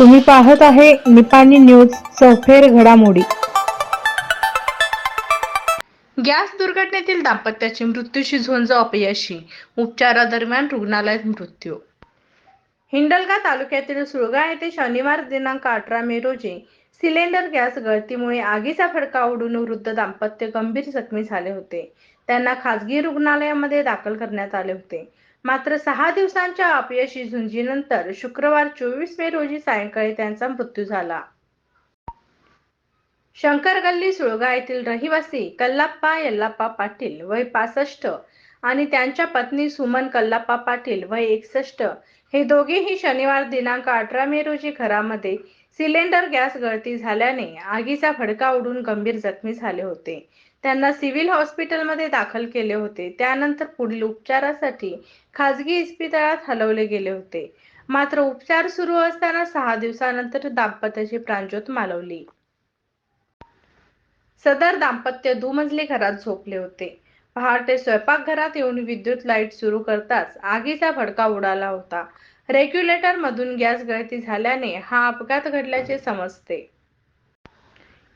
तुम्ही पाहत आहे निपाणी न्यूज चौफेर घडामोडी. गॅस दुर्घटनेतील दाम्पत्याची मृत्यूशी झुंज अपयशी. उपचारादरम्यान रुग्णालयात मृत्यू. हिंडलगा तालुक्यातील सुळगा येथे शनिवार दिनांक अठरा मे रोजी सिलेंडर गॅस गळतीमुळे आगीचा फडका उडून वृद्ध दाम्पत्य गंभीर जखमी झाले होते. त्यांना खासगी रुग्णालयामध्ये दाखल करण्यात आले होते. मात्र सहा दिवसांच्या अपयशी झुंजीनंतर शुक्रवार चोवीस मे रोजी सायंकाळी त्यांचा मृत्यू झाला. शंकर गल्ली सुळगा येथील रहिवासी कल्लाप्पा यल्लाप्पा पाटील वय पासष्ट आणि त्यांच्या पत्नी सुमन कल्लाप्पा पाटील वय एकसष्ट. हे दोघेही शनिवार दिनांक अठरा मे रोजी घरामध्ये सिलेंडर गॅस गळती झाल्याने आगीचा फडका उडून गंभीर जखमी झाले होते. त्यांना सिव्हिल हॉस्पिटलमध्ये दाखल केले होते. त्यानंतर पुढील उपचारासाठी खाजगी इस्पितळात हलवले गेले होते. मात्र उपचार सुरू असताना सहा दिवसानंतर दाम्पत्याची प्राणज्योत मालवली. सदर दाम्पत्य दुमजली घरात झोपले होते. पहाटे स्वयंपाकघरात येऊन विद्युत लाइट सुरू करताच आगीचा भडका उडाला होता. रेग्युलेटर मधून गॅस गळती झाल्याने हा अपघात घडल्याचे समजते.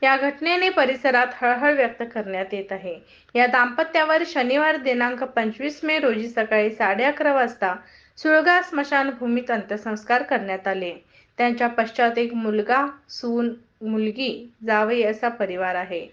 या घटनेने परिसरात हळहळ व्यक्त करण्यात येत आहे. या दाम्पत्यावर शनिवार दिनांक पंचवीस मे रोजी सकाळी साडे अकरा वाजता सुळगा स्मशानभूमीत अंत्यसंस्कार करण्यात आले. त्यांच्या पश्चात एक मुलगा सून मुलगी जावई असा परिवार आहे.